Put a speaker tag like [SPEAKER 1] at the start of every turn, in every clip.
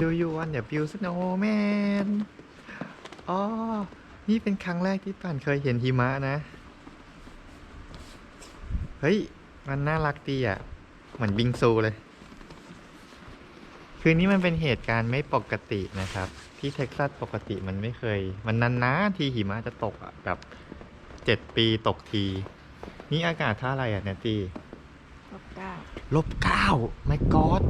[SPEAKER 1] Do you want the build snowman อ๋อ นี่เป็นครั้งแรกที่ป่านเคยเห็นหิมะนะ เฮ้ย มันน่ารักดีอะ เหมือนบิงซูเลย คืนนี้มันเป็นเหตุการณ์ไม่ปกตินะครับ ที่เท็กซัสปกติมันไม่เคย มันนานๆทีหิมะจะตกอะแบบเจ็ดปีตกที นี่อากาศท่าอะไรอะเนตตี้
[SPEAKER 2] ลบเก้า
[SPEAKER 1] ลบเก้าไม่กอด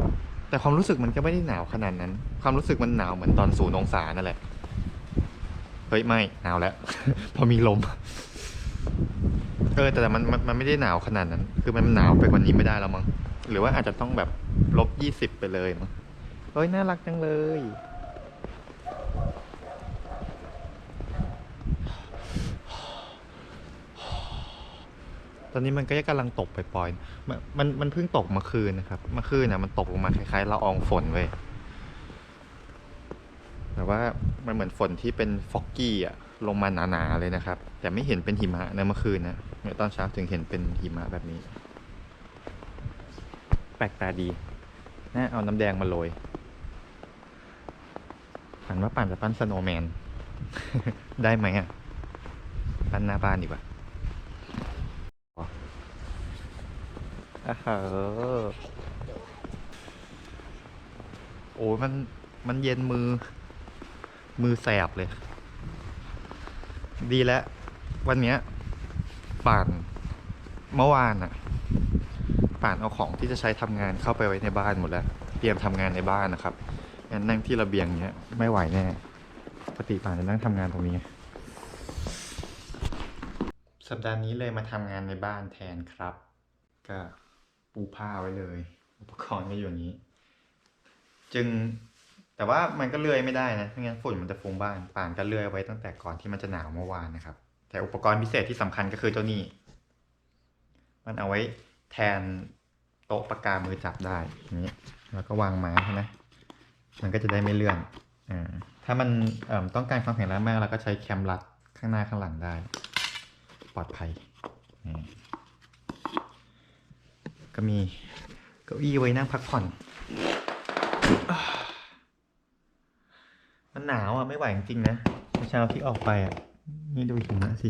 [SPEAKER 1] แต่ความรู้สึกมันก็ไม่ได้หนาวขนาดนั้น ความรู้สึกมันหนาวเหมือนตอนศูนย์องศานั่นแหละ เฮ้ยไม่หนาวแล้ว พอมีลม เออแต่มันมันมันไม่ได้หนาวขนาดนั้น คือมันหนาวไปกว่านี้ไม่ได้แล้วมั้ง หรือว่าอาจจะต้องแบบลบยี่สิบไปเลยมั้ง เฮ้ยน่ารักจังเลย ต อนนี้มันก็กำลังตกไปปล่อยๆมันมันมันเพิ่งตกเมื่อคืนนะครับเมื่อคืนน่ะมันตกลงมาคล้ายๆละอองฝนเว้ยแต่ว่ามันเหมือนฝนที่เป็นฟอกกี้อะลงมาหนาๆเลยนะครับ แต่ไม่เห็นเป็นหิมะนะเมื่อคืนนะเมื่อตอนเช้าถึงเห็นเป็นหิมะแบบนี้ แปลกตาดีน่าเอาน้ำแดงมาโรยฝันว่าปั่นจะปั้นสโนว์แมน ได้ไหมอะ ปั้นหน้าบ้านดีกว่า อ้าวเหโอ้ยมัน มันเย็นมือ มือแสบเลย ดีแล้ว วันเนี้ยป่านเมื่อวานอะป่านเอาของที่จะใช้ทำงานเข้าไปไว้ในบ้านหมดแล้ว เตรียมทำงานในบ้านนะครับงั้นนั่งที่ระเบียงเนี้ยไม่ไหวแน่ปกติป่านจะนั่งทำงานตรงนี้ สัปดาห์นี้เลยมาทำงานในบ้านแทนครับ ก็ ปูผ้าไว้เลย อุปกรณ์ก็อยู่อย่างนี้ จึงแต่ว่ามันก็เลื่อยไม่ได้นะไม่งั้นฝุ่นมันจะฟุ้งบ้านป่านก็เลื่อยไว้ตั้งแต่ก่อนที่มันจะหนาวเมื่อวานนะครับ แต่อุปกรณ์พิเศษที่สำคัญก็คือเจ้านี้มันเอาไว้แทนโต๊ะปากกามือจับได้อย่างนี้ แล้วก็วางไม้ใช่ไหมมันก็จะได้ไม่เลื่อนอ่าถ้ามันต้องการความแข็งแรงมากเราก็ใช้แคมรัดข้างหน้าข้างหลังได้ ปลอดภัยนี่ ก็มีเก้าอี้ไว้นั่งพักผ่อน มันหนาวอะ ไม่ไหวจริงๆนะเมื่อเช้าที่ออกไปอะ นี่ดูหิมะสิ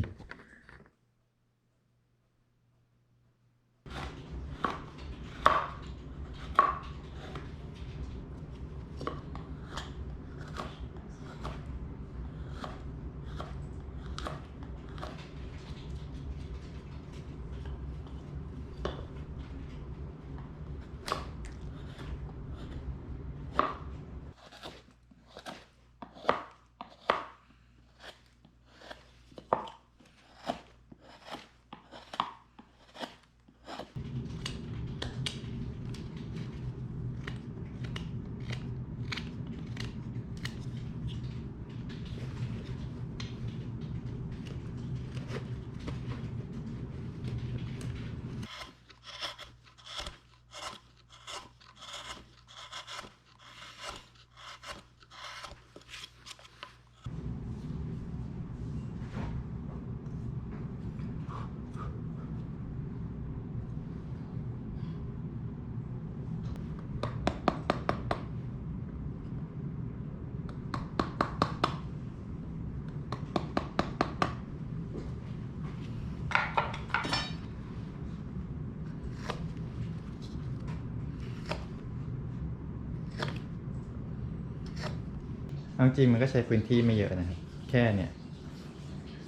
[SPEAKER 1] เอาจริงมันก็ใช้พื้นที่ไม่เยอะนะครับ แค่เนี่ย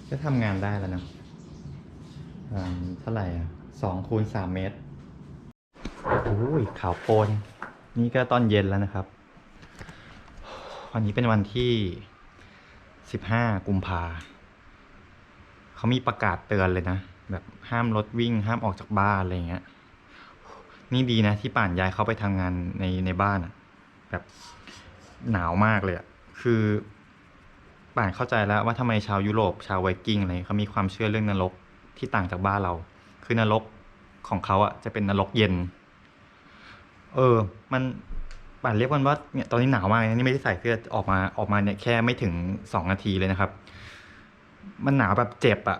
[SPEAKER 1] ก็ทำงานได้แล้วนะอ่าเท่าไหร่อะสองคูณสามเมตรโอ้ยขาวโพลนนี่ก็ตอนเย็นแล้วนะครับ วันนี้เป็นวันที่สิบห้ากุมภาเขามีประกาศเตือนเลยนะ แบบห้ามรถวิ่ง ห้ามออกจากบ้านอะไรเงี้ย นี่ดีนะที่ป่านยายเขาไปทำงานในในบ้านอะแบบหนาวมากเลยอะ คือป่านเข้าใจแล้วว่าทำไมชาวยุโรปชาวไวกิ้งอะไรเขามีความเชื่อเรื่องนรกที่ต่างจากบ้านเรา คือนรกของเขาอะจะเป็นนรกเย็น เออ มันป่านเรียกมันว่าเนี่ยตอนนี้หนาวมากนะนี่ไม่ได้ใส่เสื้อออกมาออกมาเนี่ยแค่ไม่ถึงสองนาทีเลยนะครับ มันหนาวแบบเจ็บอะ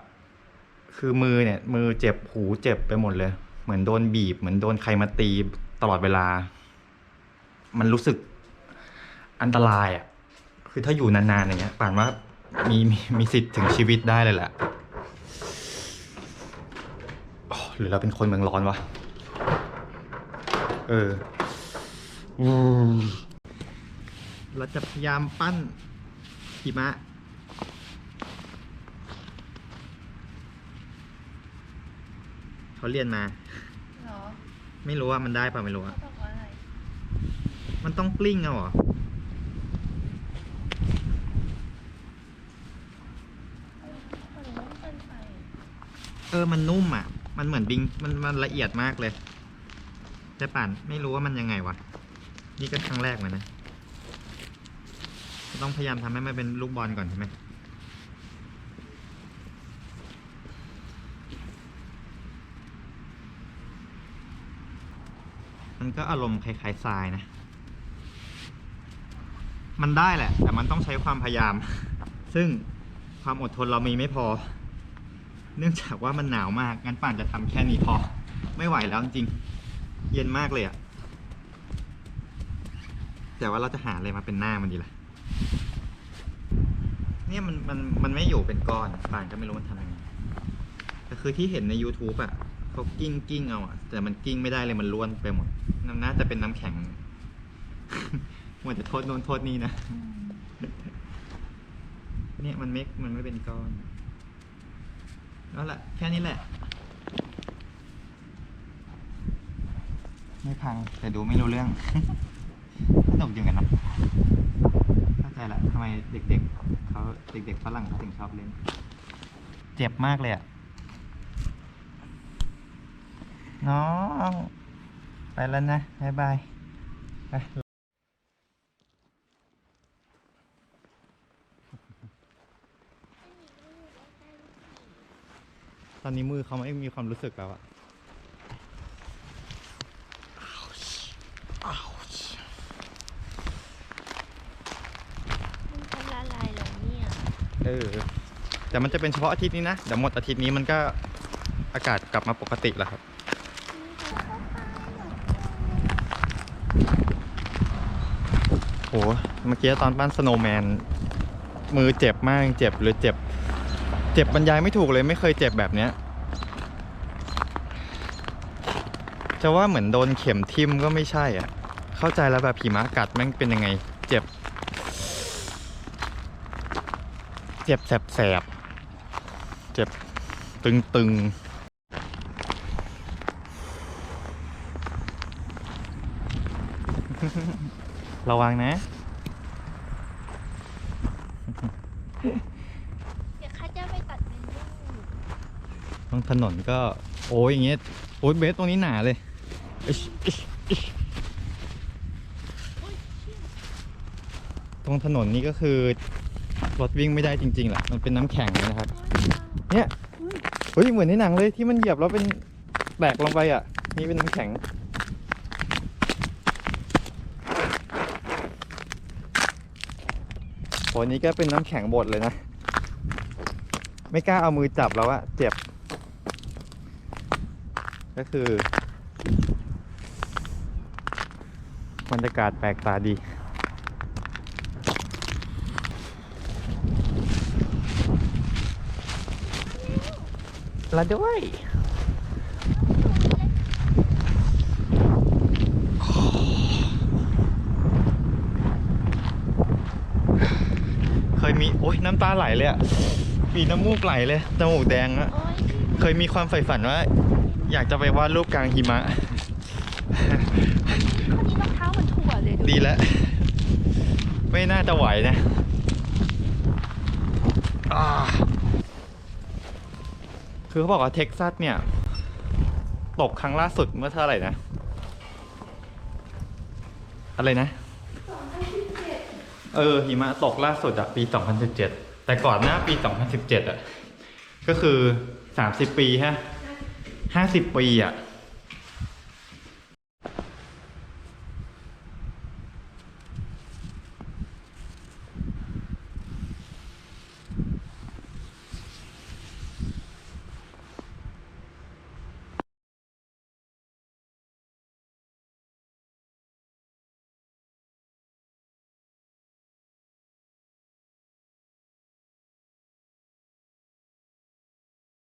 [SPEAKER 1] คือมือเนี่ย มือเจ็บหูเจ็บไปหมดเลย เหมือนโดนบีบ เหมือนโดนใครมาตีตลอดเวลา มันรู้สึกอันตรายอะ คือถ้าอยู่นานๆอย่างเงี้ยป่านว่ามีมีมีสิทธิ์ถึงชีวิตได้เลยแหละอ๋อหรือเราเป็นคนเมืองร้อนวะ เอออืมเราจะพยายามปั้นหิมะเขาเรียนมา
[SPEAKER 2] เหรอ
[SPEAKER 1] ไม่รู้ว่ามันได้ป่ะไม่รู้
[SPEAKER 2] เขา
[SPEAKER 1] อะ
[SPEAKER 2] บอกว่าอะไร
[SPEAKER 1] มันต้องกลิ้งเอาเหรอ
[SPEAKER 2] เขาบอกว่ามันเป็นไฟ
[SPEAKER 1] เออมันนุ่มอะ มันเหมือนบิงมันมันละเอียดมากเลยแต่ป่านไม่รู้ว่ามันยังไงวะนี่ก็ครั้งแรกเหมือนนะต้องพยายามทำให้มันเป็นลูกบอลก่อนใช่ไหมมันก็อารมณ์คล้ายๆทรายนะ มันได้แหละ แต่มันต้องใช้ความพยายาม ซึ่งความอดทนเรามีไม่พอ เนื่องจากว่ามันหนาวมากงั้นป่านจะทำแค่นี้พอ ไม่ไหวแล้วจริงๆเย็นมากเลยอะแต่ว่าเราจะหาอะไรมาเป็นหน้ามันดีล่ะเนี่ยมันมันมันไม่อยู่เป็นก้อนป่านก็ไม่รู้มันทำยังไงแต่คือที่เห็นใน YouTube อะเขากิ้งกิ้งเอาอะแต่มันกิ้งไม่ได้เลยมันล้วนไปหมดน้ำน่าจะเป็นน้ำแข็งมัวแต่โทษโน้นโทษนี่นะ
[SPEAKER 2] อืม
[SPEAKER 1] เนี่ยมันไม่มันไม่เป็นก้อน นั่นแหละ แค่นี้แหละ ไม่พัง แต่ดูไม่รู้เรื่อง สนุกอยู่กันนะเข้าใจละทำไมเด็กๆเขาเด็กๆฝรั่งเขาถึงชอบเล่น เจ็บมากเลยอะ น้อง ไปแล้วนะ บ๊ายบาย ไป อนนี้มือเขาไม่มีความรู้สึกแล้วอะ
[SPEAKER 2] มันจะละลายเหรอเนี่ย
[SPEAKER 1] เออ แต่มันจะเป็นเฉพาะอาทิตย์นี้นะ เดี๋ยวหมดอาทิตย์นี้มันก็อากาศกลับมาปกติแล้วครับ โห เมื่อกี้ตอนปั้นสโนว์แมน มือเจ็บมากเจ็บหรือเจ็บ เจ็บบรรยายไม่ถูกเลยไม่เคยเจ็บแบบเนี้ย จะว่าเหมือนโดนเข็มทิ่มก็ไม่ใช่อะ เข้าใจแล้วแบบหิมะกัดแม่งเป็นยังไง เจ็บ เจ็บแสบๆเจ็บตึงๆระวังนะ
[SPEAKER 2] เดี๋ยวข้าจะไปตัดเป็นลูก
[SPEAKER 1] ตรงถนนก็โอ้ยอย่างเงี้ยโอ้ยเบสตรงนี้หนาเลยตรงถนนนี้ก็คือรถวิ่งไม่ได้จริงๆแหละมันเป็นน้ำแข็งนะครับ เนี่ยเฮ้ยเหมือนในหนังเลยที่มันเหยียบแล้วเป็นแตกลงไปอะ นี่เป็นน้ำแข็งโหนี้ก็เป็นน้ำแข็งบดเลยนะ ไม่กล้าเอามือจับแล้วอะเจ็บ ก็คือบรรยากาศแปลกตาดี ละด้วยเคยมีโอ๊ยน้ำตาไหลเลยอะมีน้ำมูกไหลเลยจมูกแดงอะเคยมีความใฝ่ฝันว่า อยากจะไปวาดรูปกลางหิมะ
[SPEAKER 2] คนนี้รองเท้าเหมันถั่วเลยดู
[SPEAKER 1] ดีแล้ว ไม่น่าจะไหวนะอ่าคือเขาบอกว่าเท็กซัสเนี่ย ตกครั้งล่าสุดเมื่อเท่าไหร่นะ อะไรนะ เออ หิมะตกล่าสุดอะปี 2017 แต่ก่อนหน้าปี 2017อะก็คือ 30 ปีฮะ ห้าสิบปีอะ